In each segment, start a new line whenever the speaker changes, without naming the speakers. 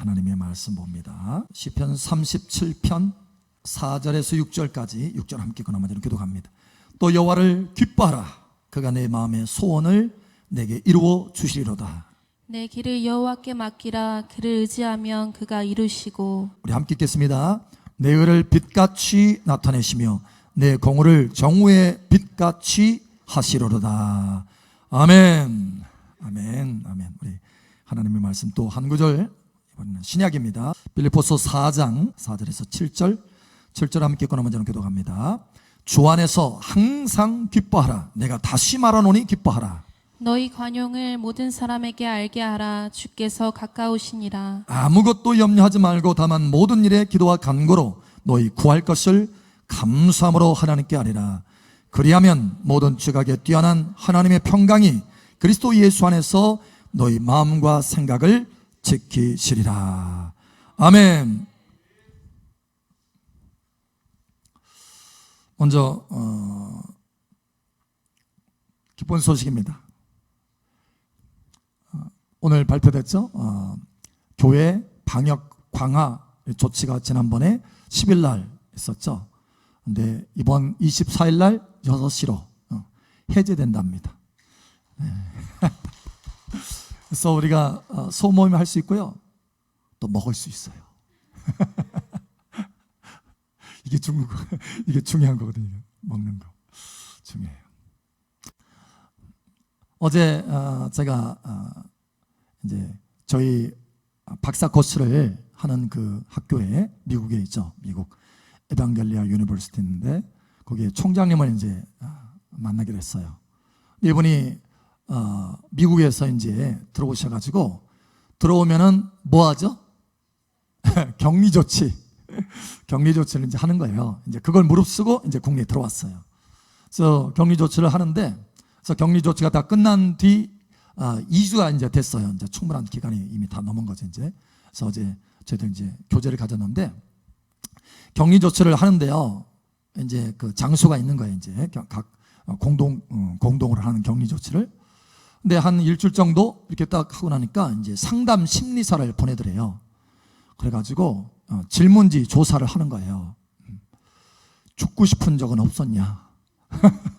하나님의 말씀 봅니다. 시편 37편 4절에서 6절까지 6절 함께 그 나머지는 기도합니다. 또 여호와를 기뻐하라 그가 내 마음의 소원을 내게 이루어 주시리로다.
내 길을 여호와께 맡기라 그를 의지하면 그가 이루시고
우리 함께 읽겠습니다. 내 의를 빛같이 나타내시며 내 공의를 정오의 빛같이 하시로로다. 아멘. 아멘. 아멘. 우리 하나님의 말씀 또 한 구절 이번에는 신약입니다. 빌리포스 4장 4절에서 7절 7절 함께 읽고 나머지는 기도합니다. 주 안에서 항상 기뻐하라. 내가 다시 말하노니 기뻐하라.
너희 관용을 모든 사람에게 알게 하라 주께서 가까우시니라
아무것도 염려하지 말고 다만 모든 일에 기도와 간구로 너희 구할 것을 감사함으로 하나님께 아뢰라. 그리하면 모든 지각에 뛰어난 하나님의 평강이 그리스도 예수 안에서 너희 마음과 생각을 지키시리라. 아멘. 먼저 어, 기쁜 소식입니다. 오늘 발표됐죠. 어, 교회 방역 강화 조치가 지난번에 10일 날 있었죠. 근데 이번 24일 날 6시로 어, 해제된답니다. 네. 그래서 우리가 어, 소모임 할 수 있고요. 또 먹을 수 있어요. 이게 중국 이게 중요한 거거든요. 먹는 거 중요해요. 어제 어, 제가 어, 이제 저희 박사 코스를 하는 그 학교에 미국에 있죠. 미국 에반겔리아 유니버시티인데 거기에 총장님을 이제 아, 만나기로 했어요. 이분이 어, 미국에서 이제 들어오셔가지고 들어오면은 뭐 하죠? 격리 조치, 격리 조치를 이제 하는 거예요. 이제 그걸 무릅쓰고 이제 국내에 들어왔어요. 그래서 격리 조치를 하는데, 그래서 격리 조치가 다 끝난 뒤 아, 2주가 이제 됐어요. 이제 충분한 기간이 이미 다 넘은 거죠, 이제. 그래서 어제 저희들 이제 교제를 가졌는데 격리 조치를 하는데요. 이제 그 장소가 있는 거예요, 이제. 겨- 각 어, 공동 어, 공동으로 하는 격리 조치를. 근데 한 일주일 정도 이렇게 딱 하고 나니까 이제 상담 심리사를 보내드려요. 그래가지고 어, 질문지 조사를 하는 거예요. 음. 죽고 싶은 적은 없었냐?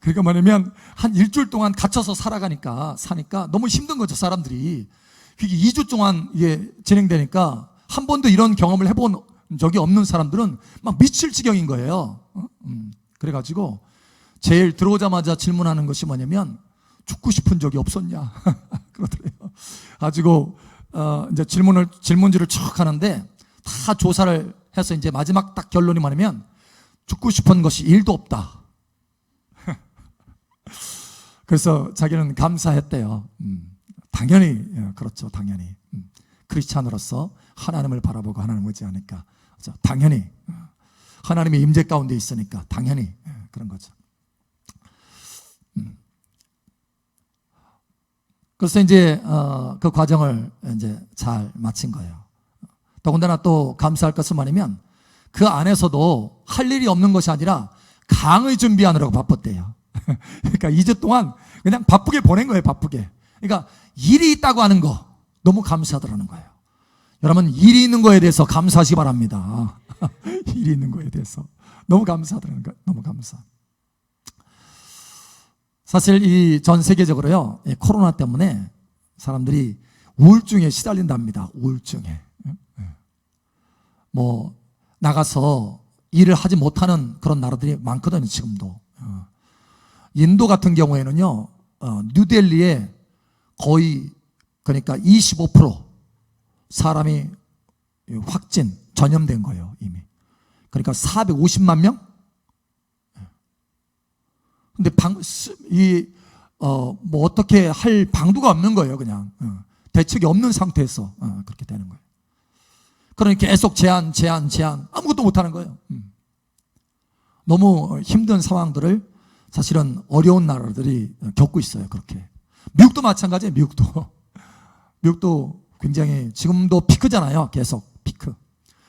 그러니까 뭐냐면 한 일주일 동안 갇혀서 살아가니까 사니까 너무 힘든 거죠 사람들이. 그게 2주 동안 이게 진행되니까 한 번도 이런 경험을 해본 적이 없는 사람들은 막 미칠 지경인 거예요. 어? 음. 그래가지고 제일 들어오자마자 질문하는 것이 뭐냐면 죽고 싶은 적이 없었냐 그러더래요. 가지고 어 이제 질문을 질문지를 쭉 하는데 다 조사를 해서 이제 마지막 딱 결론이 뭐냐면 죽고 싶은 것이 일도 없다. 그래서 자기는 감사했대요. 음, 당연히 예, 그렇죠, 당연히 음, 크리스찬으로서 하나님을 바라보고 하나님을 의지하니까 그렇죠, 당연히 어, 하나님의 임재 가운데 있으니까 당연히 예, 그런 거죠. 음. 그래서 이제 어, 그 과정을 이제 잘 마친 거예요. 더군다나 또 감사할 것은 뭐냐면 그 안에서도 할 일이 없는 것이 아니라 강의 준비하느라고 바빴대요. 그러니까 2주 동안 그냥 바쁘게 보낸 거예요, 바쁘게. 그러니까 일이 있다고 하는 거 너무 감사하더라는 거예요. 여러분, 일이 있는 거에 대해서 감사하시 기 바랍니다. 일이 있는 거에 대해서. 너무 감사하더라는 거예요. 너무 감사. 사실 이 전 세계적으로요, 이 코로나 때문에 사람들이 우울증에 시달린답니다. 우울증에. 뭐, 나가서 일을 하지 못하는 그런 나라들이 많거든요, 지금도. 어. 인도 같은 경우에는요, 어, 뉴델리에 거의 그러니까 25% 사람이 확진, 전염된 거예요, 이미. 그러니까 450만 명? 근데 방, 스- 이, 어, 뭐 어떻게 할 방도가 없는 거예요, 그냥. 어. 대책이 없는 상태에서 어, 그렇게 되는 거예요. 그러니 계속 제한, 제한, 제한. 아무것도 못 하는 거예요. 음. 너무 힘든 상황들을 사실은 어려운 나라들이 겪고 있어요. 그렇게. 미국도 마찬가지예요. 미국도. 미국도 굉장히 지금도 피크잖아요. 계속 피크.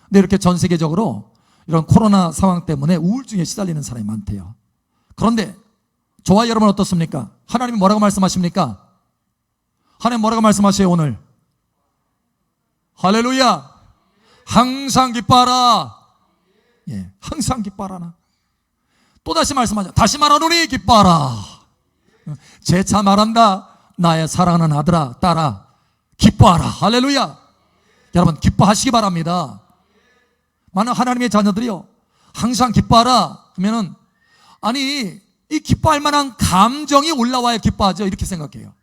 근데 이렇게 전 세계적으로 이런 코로나 상황 때문에 우울증에 시달리는 사람이 많대요. 그런데 저와 여러분 어떻습니까? 하나님이 뭐라고 말씀하십니까? 하나님 뭐라고 말씀하세요 오늘? 할렐루야. 항상 기뻐하라. 예, 항상 기뻐하라. 또 다시 말씀하자. 다시 말하노니 기뻐하라. 재차 말한다. 나의 사랑하는 아들아, 딸아, 기뻐하라. 할렐루야. 여러분, 기뻐하시기 바랍니다. 많은 하나님의 자녀들이요. 항상 기뻐하라. 그러면은, 아니, 이 기뻐할 만한 감정이 올라와야 기뻐하죠. 이렇게 생각해요.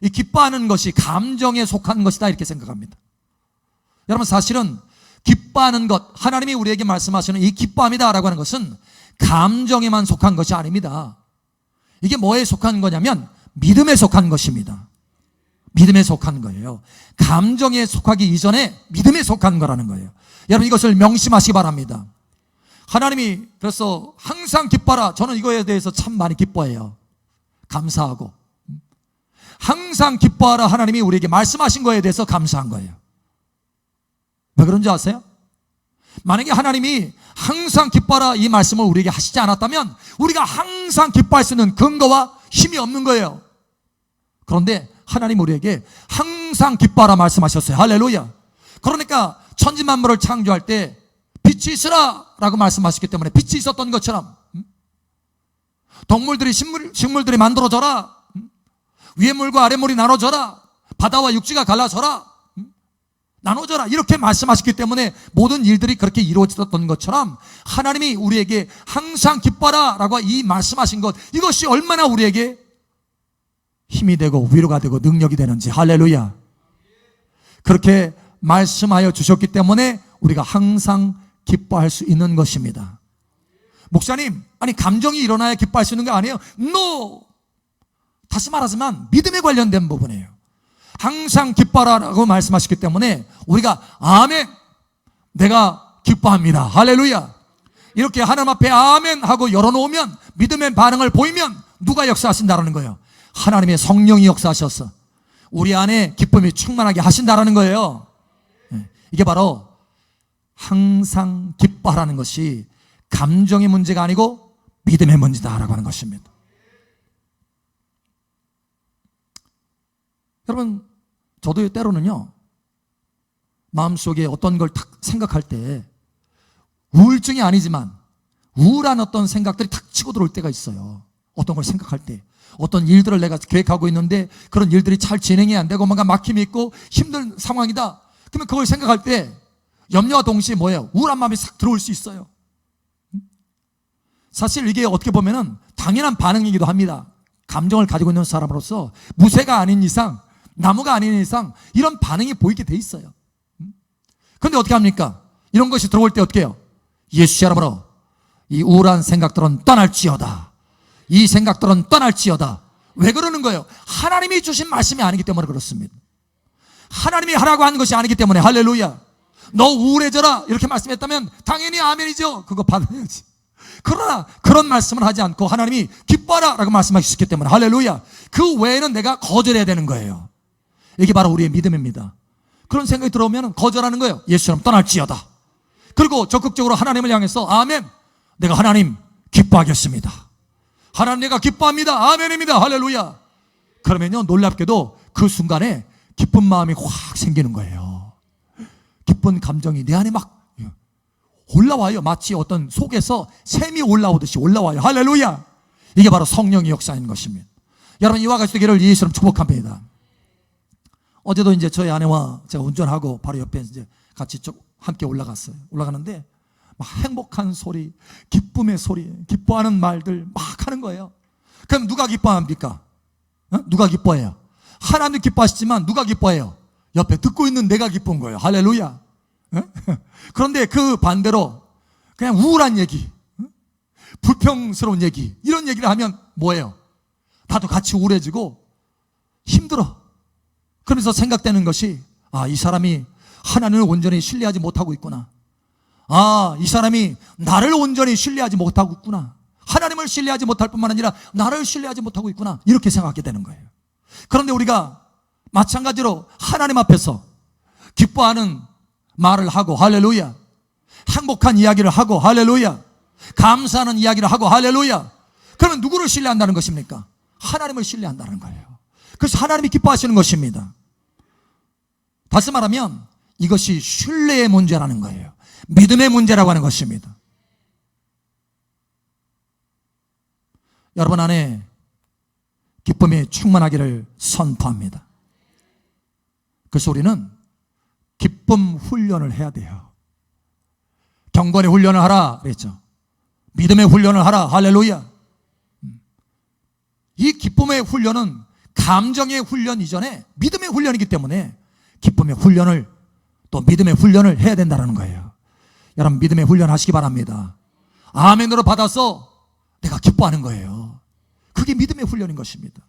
이 기뻐하는 것이 감정에 속한 것이다. 이렇게 생각합니다. 여러분, 사실은 기뻐하는 것, 하나님이 우리에게 말씀하시는 이 기뻐함이다 라고 하는 것은 감정에만 속한 것이 아닙니다. 이게 뭐에 속한 거냐면 믿음에 속한 것입니다. 믿음에 속한 거예요. 감정에 속하기 이전에 믿음에 속한 거라는 거예요. 여러분 이것을 명심하시기 바랍니다. 하나님이 그래서 항상 기뻐라. 저는 이거에 대해서 참 많이 기뻐해요. 감사하고. 항상 기뻐하라 하나님이 우리에게 말씀하신 거에 대해서 감사한 거예요. 왜 그런지 아세요? 만약에 하나님이 항상 기뻐하라 이 말씀을 우리에게 하시지 않았다면 우리가 항상 기뻐할 수 있는 근거와 힘이 없는 거예요. 그런데 하나님 우리에게 항상 기뻐하라 말씀하셨어요. 할렐루야. 그러니까 천지만물을 창조할 때 빛이 있으라 라고 말씀하셨기 때문에 빛이 있었던 것처럼 음? 동물들이 식물, 식물들이 만들어져라 음? 위에 물과 아래 물이 나눠져라 바다와 육지가 갈라져라 음? 나눠져라 이렇게 말씀하셨기 때문에 모든 일들이 그렇게 이루어졌던 것처럼 하나님이 우리에게 항상 기뻐라 라고 이 말씀하신 것 이것이 얼마나 우리에게 힘이 되고 위로가 되고 능력이 되는지 할렐루야 그렇게 말씀하여 주셨기 때문에 우리가 항상 기뻐할 수 있는 것입니다. 목사님 아니 감정이 일어나야 기뻐할 수 있는 거 아니에요? NO! 다시 말하지만 믿음에 관련된 부분이에요. 항상 기뻐라라고 말씀하셨기 때문에 우리가 아멘! 내가 기뻐합니다. 할렐루야! 이렇게 하나님 앞에 아멘 하고 열어놓으면 믿음의 반응을 보이면 누가 역사하신다라는 거예요? 하나님의 성령이 역사하셔서 우리 안에 기쁨이 충만하게 하신다라는 거예요. 예, 이게 바로 항상 기뻐하라는 것이 감정의 문제가 아니고 믿음의 문제다라고 하는 것입니다 여러분, 저도 때로는요, 마음속에 어떤 걸 탁 생각할 때, 우울증이 아니지만, 우울한 어떤 생각들이 탁 치고 들어올 때가 있어요. 어떤 걸 생각할 때. 어떤 일들을 내가 계획하고 있는데, 그런 일들이 잘 진행이 안 되고, 뭔가 막힘이 있고, 힘든 상황이다. 그러면 그걸 생각할 때, 염려와 동시에 뭐예요? 우울한 마음이 싹 들어올 수 있어요. 사실 이게 어떻게 보면은 당연한 반응이기도 합니다. 감정을 가지고 있는 사람으로서 무쇠가 아닌 이상, 나무가 아닌 이상 이런 반응이 보이게 돼 있어요. 그런데 어떻게 합니까? 이런 것이 들어올 때 어떻게 해요? 예수 이름으로 이 우울한 생각들은 떠날지어다. 이 생각들은 떠날지어다. 왜 그러는 거예요? 하나님이 주신 말씀이 아니기 때문에 그렇습니다. 하나님이 하라고 한 것이 아니기 때문에 할렐루야. 너 우울해져라 이렇게 말씀했다면 당연히 아멘이죠. 그거 받아야지. 그러나 그런 말씀을 하지 않고 하나님이 기뻐라 라고 말씀하셨기 때문에 할렐루야. 그 외에는 내가 거절해야 되는 거예요. 이게 바로 우리의 믿음입니다. 그런 생각이 들어오면 거절하는 거예요. 예수처럼 떠날지어다. 그리고 적극적으로 하나님을 향해서 아멘. 내가 하나님 기뻐하겠습니다. 하나님 내가 기뻐합니다. 아멘입니다. 할렐루야. 그러면요 놀랍게도 그 순간에 기쁜 마음이 확 생기는 거예요. 기쁜 감정이 내 안에 막 올라와요. 마치 어떤 속에서 샘이 올라오듯이 올라와요. 할렐루야. 이게 바로 성령의 역사인 것입니다. 여러분 이와 같이 되기를 예수님 축복합니다. 어제도 이제 저희 아내와 제가 운전하고 바로 옆에 이제 같이 쭉 함께 올라갔어요. 올라가는데 막 행복한 소리, 기쁨의 소리, 기뻐하는 말들 막 하는 거예요. 그럼 누가 기뻐합니까? 어? 누가 기뻐해요? 하나님 기뻐하시지만 누가 기뻐해요? 옆에 듣고 있는 내가 기쁜 거예요. 할렐루야. 어? 그런데 그 반대로 그냥 우울한 얘기, 어? 불평스러운 얘기, 이런 얘기를 하면 뭐예요? 나도 같이 우울해지고 힘들어. 그러면서 생각되는 것이 아, 이 사람이 하나님을 온전히 신뢰하지 못하고 있구나. 아, 이 사람이 나를 온전히 신뢰하지 못하고 있구나. 하나님을 신뢰하지 못할 뿐만 아니라 나를 신뢰하지 못하고 있구나. 이렇게 생각하게 되는 거예요. 그런데 우리가 마찬가지로 하나님 앞에서 기뻐하는 말을 하고 할렐루야. 행복한 이야기를 하고 할렐루야. 감사하는 이야기를 하고 할렐루야. 그러면 누구를 신뢰한다는 것입니까? 하나님을 신뢰한다는 거예요. 그래서 하나님이 기뻐하시는 것입니다. 다시 말하면 이것이 신뢰의 문제라는 거예요. 믿음의 문제라고 하는 것입니다. 여러분 안에 기쁨이 충만하기를 선포합니다. 그래서 우리는 기쁨 훈련을 해야 돼요. 경건의 훈련을 하라 그랬죠. 믿음의 훈련을 하라. 할렐루야. 음. 이 기쁨의 훈련은 감정의 훈련 이전에 믿음의 훈련이기 때문에 기쁨의 훈련을 또 믿음의 훈련을 해야 된다는 거예요. 여러분 믿음의 훈련 하시기 바랍니다. 아멘으로 받아서 내가 기뻐하는 거예요. 그게 믿음의 훈련인 것입니다.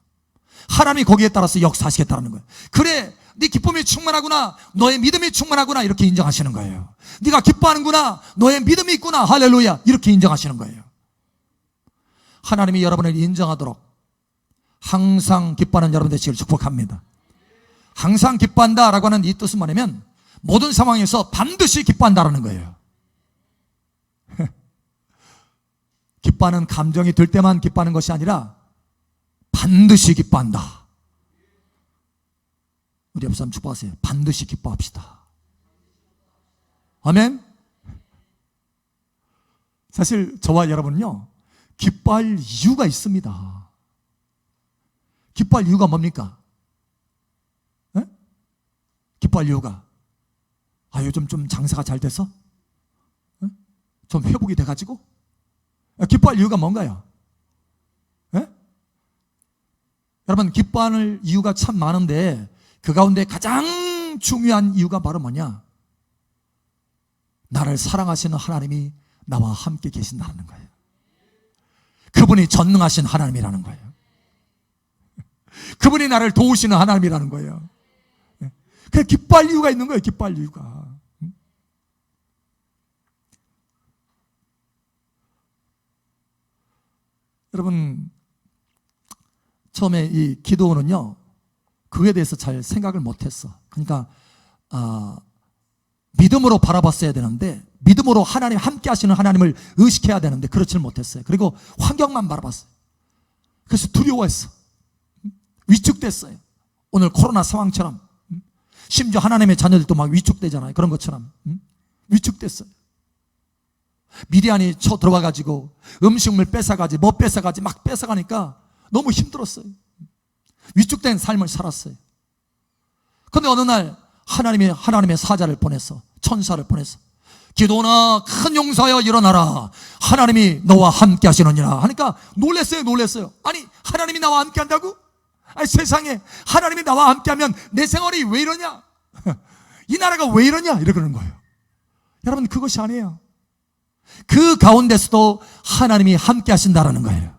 하나님이 거기에 따라서 역사하시겠다는 거예요. 그래, 네 기쁨이 충만하구나. 너의 믿음이 충만하구나. 이렇게 인정하시는 거예요. 네가 기뻐하는구나. 너의 믿음이 있구나. 할렐루야. 이렇게 인정하시는 거예요. 하나님이 여러분을 인정하도록 항상 기뻐하는 여러분 되시기를 축복합니다. 항상 기뻐한다라고 하는 이 뜻은 뭐냐면 모든 상황에서 반드시 기뻐한다라는 거예요. 기뻐하는 감정이 들 때만 기뻐하는 것이 아니라 반드시 기뻐한다. 우리 옆 사람 축복하세요. 반드시 기뻐합시다. 아멘. 사실 저와 여러분은요, 기뻐할 이유가 있습니다. 기뻐할 이유가 뭡니까? 에? 기뻐할 이유가 아 요즘 좀 장사가 잘 돼서 에? 좀 회복이 돼가지고 아, 기뻐할 이유가 뭔가요? 에? 여러분 기뻐하는 이유가 참 많은데 그 가운데 가장 중요한 이유가 바로 뭐냐? 나를 사랑하시는 하나님이 나와 함께 계신다는 거예요. 그분이 전능하신 하나님이라는 거예요. 그분이 나를 도우시는 하나님이라는 거예요. 그 기뻐할 이유가 있는 거예요. 기뻐할 이유가. 여러분 처음에 이 기도는요 그에 대해서 잘 생각을 못했어. 그러니까 아, 믿음으로 바라봤어야 되는데 믿음으로 하나님 함께 하시는 하나님을 의식해야 되는데 그렇지는 못했어요. 그리고 환경만 바라봤어요. 그래서 두려워했어. 위축됐어요. 오늘 코로나 상황처럼 심지어 하나님의 자녀들도 막 위축되잖아요. 그런 것처럼 위축됐어요. 미디안이 쳐 들어와 가지고 음식물 뺏어 가지 뭐 뺏어 가지 막 뺏어 가니까 너무 힘들었어요. 위축된 삶을 살았어요. 근데 어느 날 하나님의 하나님의 사자를 보내서 천사를 보내서 기도나 큰 용사여 일어나라. 하나님이 너와 함께 하시느니라. 하니까 놀랬어요, 놀랬어요. 아니, 하나님이 나와 함께 한다고? 아니, 세상에 하나님이 나와 함께 하면 내 생활이 왜 이러냐? 이 나라가 왜 이러냐? 이러는 거예요. 여러분, 그것이 아니에요. 그 가운데서도 하나님이 함께 하신다라는 거예요.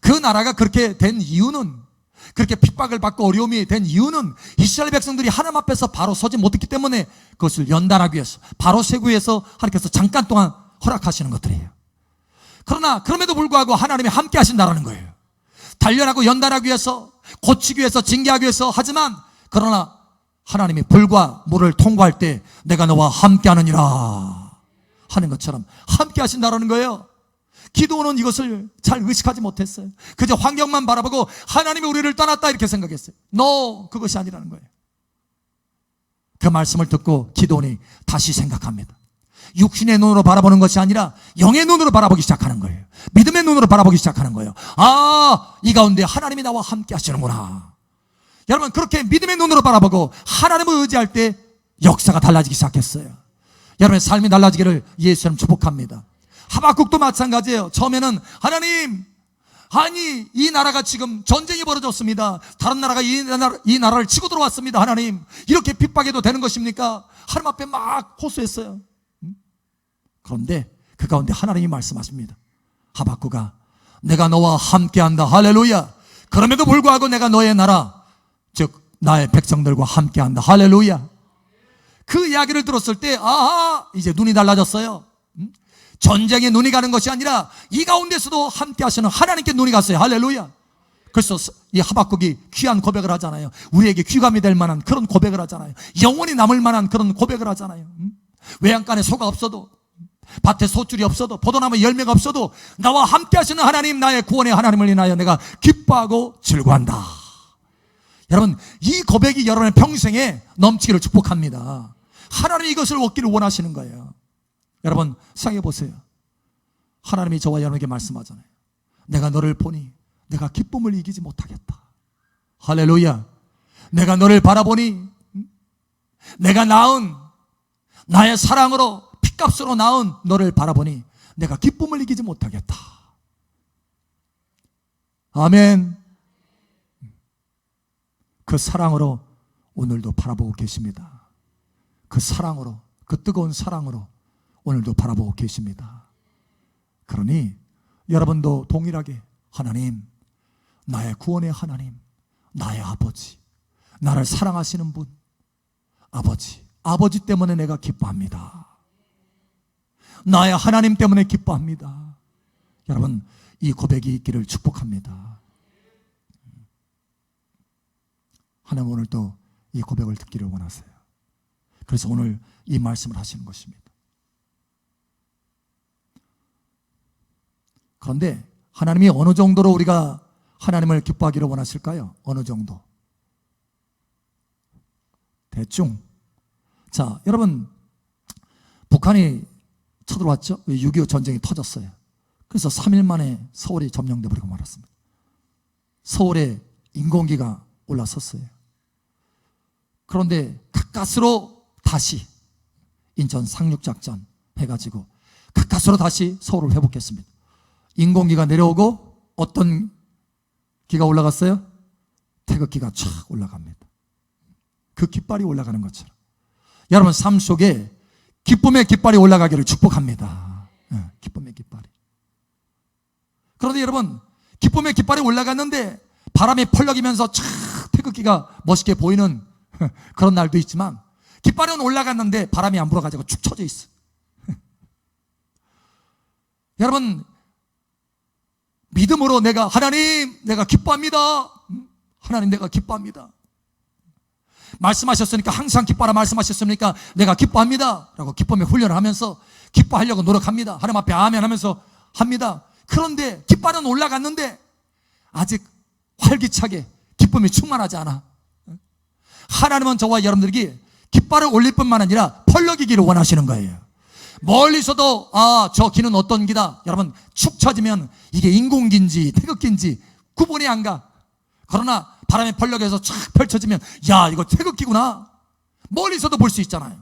그 나라가 그렇게 된 이유는 그렇게 핍박을 받고 어려움이 된 이유는 이스라엘 백성들이 하나님 앞에서 바로 서지 못했기 때문에 그것을 연단하기 위해서 바로 세고 위해서 하나님께서 잠깐 동안 허락하시는 것들이에요. 그러나 그럼에도 불구하고 하나님이 함께 하신다라는 거예요. 단련하고 연단하기 위해서 고치기 위해서 징계하기 위해서 하지만 그러나 하나님이 불과 물을 통과할 때 내가 너와 함께 하느니라 하는 것처럼 함께 하신다라는 거예요. 기도는 이것을 잘 의식하지 못했어요. 그저 환경만 바라보고 하나님이 우리를 떠났다 이렇게 생각했어요. No, 그것이 아니라는 거예요. 그 말씀을 듣고 기도원이 다시 생각합니다. 육신의 눈으로 바라보는 것이 아니라 영의 눈으로 바라보기 시작하는 거예요. 믿음의 눈으로 바라보기 시작하는 거예요. 아, 이 가운데 하나님이 나와 함께 하시는구나. 여러분, 그렇게 믿음의 눈으로 바라보고 하나님을 의지할 때 역사가 달라지기 시작했어요. 여러분의 삶이 달라지기를 예수님 축복합니다. 하박국도 마찬가지예요. 처음에는 하나님, 아니 이 나라가 지금 전쟁이 벌어졌습니다. 다른 나라가 이, 나라, 이 나라를 치고 들어왔습니다. 하나님 이렇게 핍박해도 되는 것입니까? 하나님 앞에 막 호소했어요. 음? 그런데 그 가운데 하나님이 말씀하십니다. 하박국아, 내가 너와 함께한다. 할렐루야. 그럼에도 불구하고 내가 너의 나라, 즉 나의 백성들과 함께한다. 할렐루야. 그 이야기를 들었을 때, 아하, 이제 눈이 달라졌어요. 음? 전쟁에 눈이 가는 것이 아니라 이 가운데서도 함께 하시는 하나님께 눈이 갔어요. 할렐루야. 그래서 이 하박국이 귀한 고백을 하잖아요. 우리에게 귀감이 될 만한 그런 고백을 하잖아요. 영원히 남을 만한 그런 고백을 하잖아요. 음? 외양간에 소가 없어도 밭에 소줄이 없어도 포도나무 열매가 없어도 나와 함께 하시는 하나님 나의 구원의 하나님을 인하여 내가 기뻐하고 즐거한다. 여러분, 이 고백이 여러분의 평생에 넘치기를 축복합니다. 하나님이 이것을 얻기를 원하시는 거예요. 여러분, 생각해 보세요. 하나님이 저와 여러분에게 말씀하잖아요. 내가 너를 보니 내가 기쁨을 이기지 못하겠다. 할렐루야. 내가 너를 바라보니 음? 내가 낳은 나의 사랑으로 피값으로 낳은 너를 바라보니 내가 기쁨을 이기지 못하겠다. 아멘. 그 사랑으로 오늘도 바라보고 계십니다. 그 사랑으로, 그 뜨거운 사랑으로 오늘도 바라보고 계십니다. 그러니 여러분도 동일하게 하나님, 나의 구원의 하나님, 나의 아버지, 나를 사랑하시는 분, 아버지, 아버지 때문에 내가 기뻐합니다. 나의 하나님 때문에 기뻐합니다. 여러분, 이 고백이 있기를 축복합니다. 하나님 오늘 또이 고백을 듣기를 원하세요. 그래서 오늘 이 말씀을 하시는 것입니다. 그런데 하나님이 어느 정도로 우리가 하나님을 기뻐하기를 원하실까요? 어느 정도? 대충. 자, 여러분, 북한이 쳐들어왔죠? 6.25 전쟁이 터졌어요. 그래서 3일 만에 서울이 점령돼 버리고 말았습니다. 서울에 인공기가 올라섰어요. 그런데 가까스로 다시 인천 상륙작전 해가지고 가까스로 다시 서울을 회복했습니다. 인공기가 내려오고 어떤 기가 올라갔어요? 태극기가 촥 올라갑니다. 그 깃발이 올라가는 것처럼. 여러분 삶 속에 기쁨의 깃발이 올라가기를 축복합니다. 예, 기쁨의 깃발이. 그런데 여러분 기쁨의 깃발이 올라갔는데 바람이 펄럭이면서 촥 태극기가 멋있게 보이는 그런 날도 있지만 깃발은 올라갔는데 바람이 안 불어가지고 축 처져 있어. 여러분 믿음으로 내가 하나님 내가 기뻐합니다. 음, 하나님 내가 기뻐합니다. 말씀하셨으니까 항상 기뻐라 말씀하셨으니까 내가 기뻐합니다. 라고 기쁨의 훈련을 하면서 기뻐하려고 노력합니다. 하나님 앞에 아멘 하면서 합니다. 그런데 깃발은 올라갔는데 아직 활기차게 기쁨이 충만하지 않아. 하나님은 저와 여러분들에게 깃발을 올릴 뿐만 아니라 펄럭이기를 원하시는 거예요. 멀리서도 아, 저 기는 어떤 기다. 여러분 축 처지면 이게 인공기인지 태극기인지 구분이 안 가. 그러나 바람에 펄럭여서 쫙 펼쳐지면 야, 이거 태극기구나. 멀리서도 볼 수 있잖아요.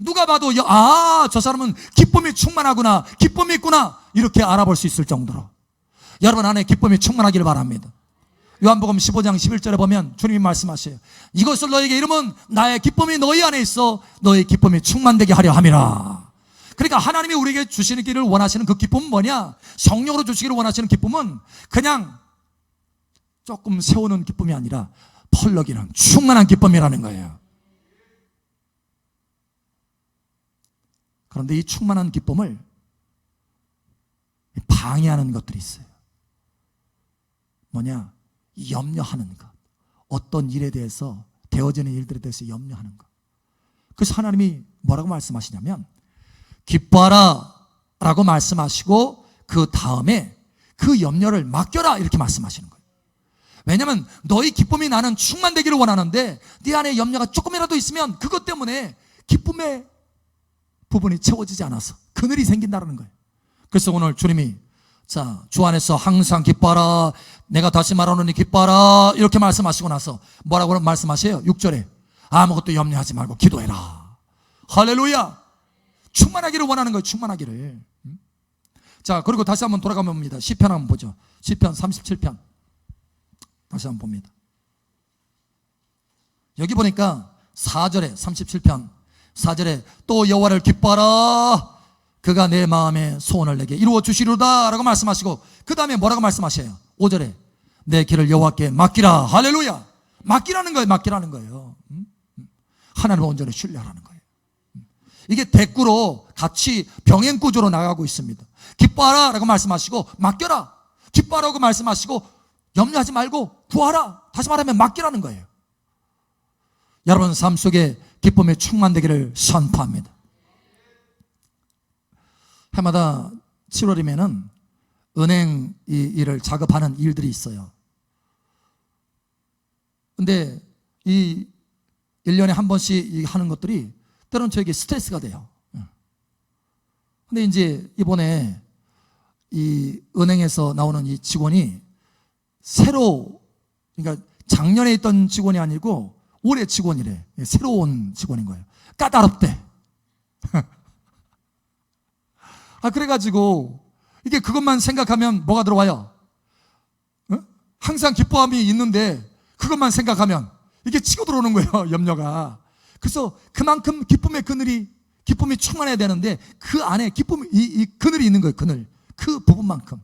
누가 봐도 야, 아, 저 사람은 기쁨이 충만하구나. 기쁨이 있구나. 이렇게 알아볼 수 있을 정도로. 여러분 안에 기쁨이 충만하기를 바랍니다. 요한복음 15장 11절에 보면 주님이 말씀하셔요. 이것을 너에게 이름은 나의 기쁨이 너희 안에 있어 너의 기쁨이 충만되게 하려 함이라. 그러니까 하나님이 우리에게 주시는 길을 원하시는 그 기쁨은 뭐냐? 성령으로 주시기를 원하시는 기쁨은 그냥 조금 세우는 기쁨이 아니라 펄럭이는 충만한 기쁨이라는 거예요. 그런데 이 충만한 기쁨을 방해하는 것들이 있어요. 뭐냐? 염려하는 것. 어떤 일에 대해서 되어지는 일들에 대해서 염려하는 것. 그래서 하나님이 뭐라고 말씀하시냐면 기뻐하라 라고 말씀하시고 그 다음에 그 염려를 맡겨라 이렇게 말씀하시는 거예요. 왜냐하면 너희 기쁨이 나는 충만되기를 원하는데 네 안에 염려가 조금이라도 있으면 그것 때문에 기쁨의 부분이 채워지지 않아서 그늘이 생긴다는 거예요. 그래서 오늘 주님이 자, 주 안에서 항상 기뻐하라. 내가 다시 말하노니 기뻐하라. 이렇게 말씀하시고 나서 뭐라고 말씀하세요? 6절에 아무것도 염려하지 말고 기도해라. 할렐루야. 충만하기를 원하는 거예요. 충만하기를. 음? 자, 그리고 다시 한번 돌아가면 봅니다. 시편 한번 보죠. 시편 37편. 다시 한번 봅니다. 여기 보니까 4절에 37편 4절에 또 여호와를 기뻐하라 그가 내 마음의 소원을 내게 이루어 주시리로다 라고 말씀하시고 그 다음에 뭐라고 말씀하셔요 5절에 내 길을 여호와께 맡기라 할렐루야 맡기라는 거예요 맡기라는 거예요 음? 음. 하나님 온전히 신뢰하라는 거예요 음. 이게 대꾸로 같이 병행 구조로 나가고 있습니다. 기뻐하라 라고 말씀하시고 맡겨라. 기뻐하라고 말씀하시고 염려하지 말고 구하라. 다시 말하면 맡기라는 거예요. 여러분 삶 속에 기쁨이 충만되기를 선포합니다. 해마다 7월이면은 은행 이 일을 작업하는 일들이 있어요. 근데 이 1년에 한 번씩 이 하는 것들이 때로는 저에게 스트레스가 돼요. 예. 근데 이제 이번에 이 은행에서 나오는 이 직원이 새로 그러니까 작년에 있던 직원이 아니고 올해 직원이래. 예, 새로운 직원인 거예요. 까다롭대. 아 그래가지고 이게 그것만 생각하면 뭐가 들어와요? 어? 항상 기뻐함이 있는데 그것만 생각하면 이게 치고 들어오는 거예요 염려가. 그래서 그만큼 기쁨의 그늘이 기쁨이 충만해야 되는데 그 안에 기쁨 이, 이 그늘이 있는 거예요 그늘. 그 부분만큼.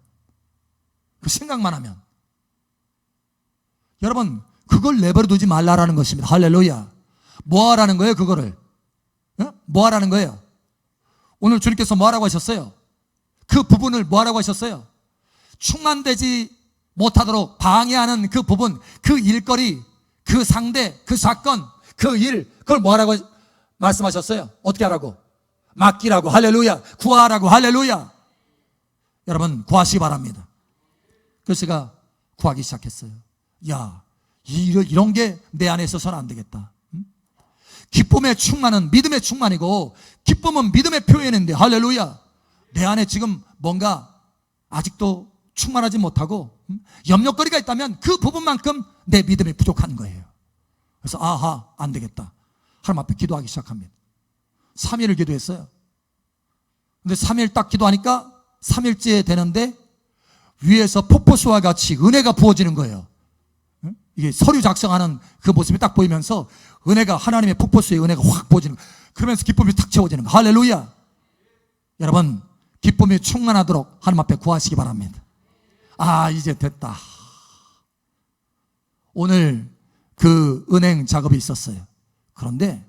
그 생각만 하면. 여러분 그걸 내버려 두지 말라라는 것입니다. 할렐루야. 뭐 하라는 거예요 그거를? 어? 뭐 하라는 거예요? 오늘 주님께서 뭐 하라고 하셨어요? 그 부분을 뭐 하라고 하셨어요? 충만되지 못하도록 방해하는 그 부분 그 일거리 그 상대 그 사건 그 일 그걸 뭐 하라고 말씀하셨어요? 어떻게 하라고? 맡기라고. 할렐루야. 구하라고. 할렐루야. 여러분 구하시기 바랍니다. 그래서 제가 구하기 시작했어요. 야 이런, 게 내 안에 있어서는 안 되겠다. 음? 기쁨의 충만은 믿음의 충만이고 기쁨은 믿음의 표현인데 할렐루야. 내 안에 지금 뭔가 아직도 충만하지 못하고 음? 염려거리가 있다면 그 부분만큼 내 믿음이 부족한 거예요 그래서 아하 안 되겠다. 하나님 앞에 기도하기 시작합니다. 3일을 기도했어요. 근데 3일 딱 기도하니까 3일째 되는데 위에서 폭포수와 같이 은혜가 부어지는 거예요. 응? 이게 서류 작성하는 그 모습이 딱 보이면서 은혜가 하나님의 폭포수의 은혜가 확 부어지는 거예요. 그러면서 기쁨이 탁 채워지는 거예요. 할렐루야! 여러분 기쁨이 충만하도록 하나님 앞에 구하시기 바랍니다. 아 이제 됐다. 오늘 그 은행 작업이 있었어요. 그런데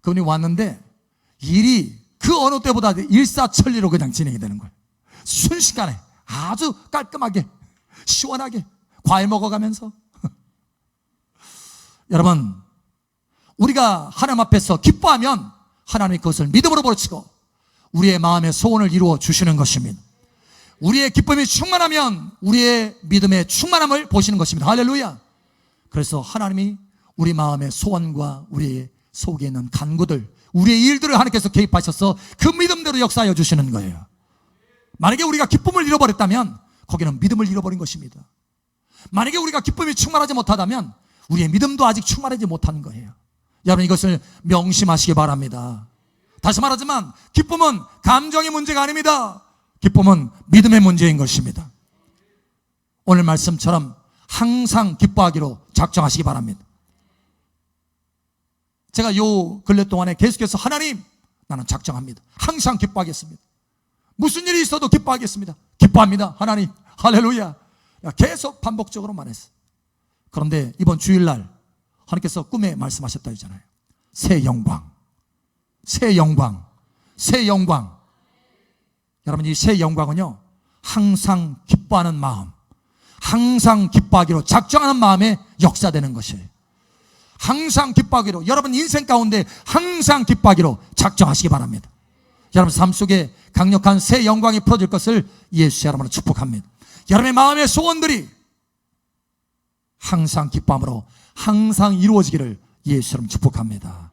그분이 왔는데 일이 그 어느 때보다 일사천리로 그냥 진행이 되는 거예요. 순식간에 아주 깔끔하게 시원하게 과일 먹어가면서. 여러분 우리가 하나님 앞에서 기뻐하면 하나님이 그것을 믿음으로 벌치고 우리의 마음의 소원을 이루어 주시는 것입니다. 우리의 기쁨이 충만하면 우리의 믿음의 충만함을 보시는 것입니다. 할렐루야 그래서 하나님이 우리 마음의 소원과 우리의 속에 있는 간구들 우리의 일들을 하나님께서 개입하셔서 그 믿음대로 역사하여 주시는 거예요 만약에 우리가 기쁨을 잃어버렸다면 거기는 믿음을 잃어버린 것입니다. 만약에 우리가 기쁨이 충만하지 못하다면 우리의 믿음도 아직 충만하지 못한 거예요. 여러분 이것을 명심하시기 바랍니다. 다시 말하지만 기쁨은 감정의 문제가 아닙니다. 기쁨은 믿음의 문제인 것입니다. 오늘 말씀처럼 항상 기뻐하기로 작정하시기 바랍니다. 제가 요 근래 동안에 계속해서 하나님 나는 작정합니다. 항상 기뻐하겠습니다. 무슨 일이 있어도 기뻐하겠습니다. 기뻐합니다. 하나님. 할렐루야. 계속 반복적으로 말했어. 그런데 이번 주일날 하나님께서 꿈에 말씀하셨다 했잖아요. 새 영광. 새 영광. 새 영광. 여러분 이 새 영광은요. 항상 기뻐하는 마음. 항상 기뻐하기로 작정하는 마음에 역사되는 것이에요. 항상 기뻐하기로 여러분 인생 가운데 항상 기뻐하기로 작정하시기 바랍니다. 여러분 삶 속에 강력한 새 영광이 풀어질 것을 예수 여러분을 축복합니다. 여러분의 마음의 소원들이 항상 기쁨으로 항상 이루어지기를 예수 여러분 축복합니다.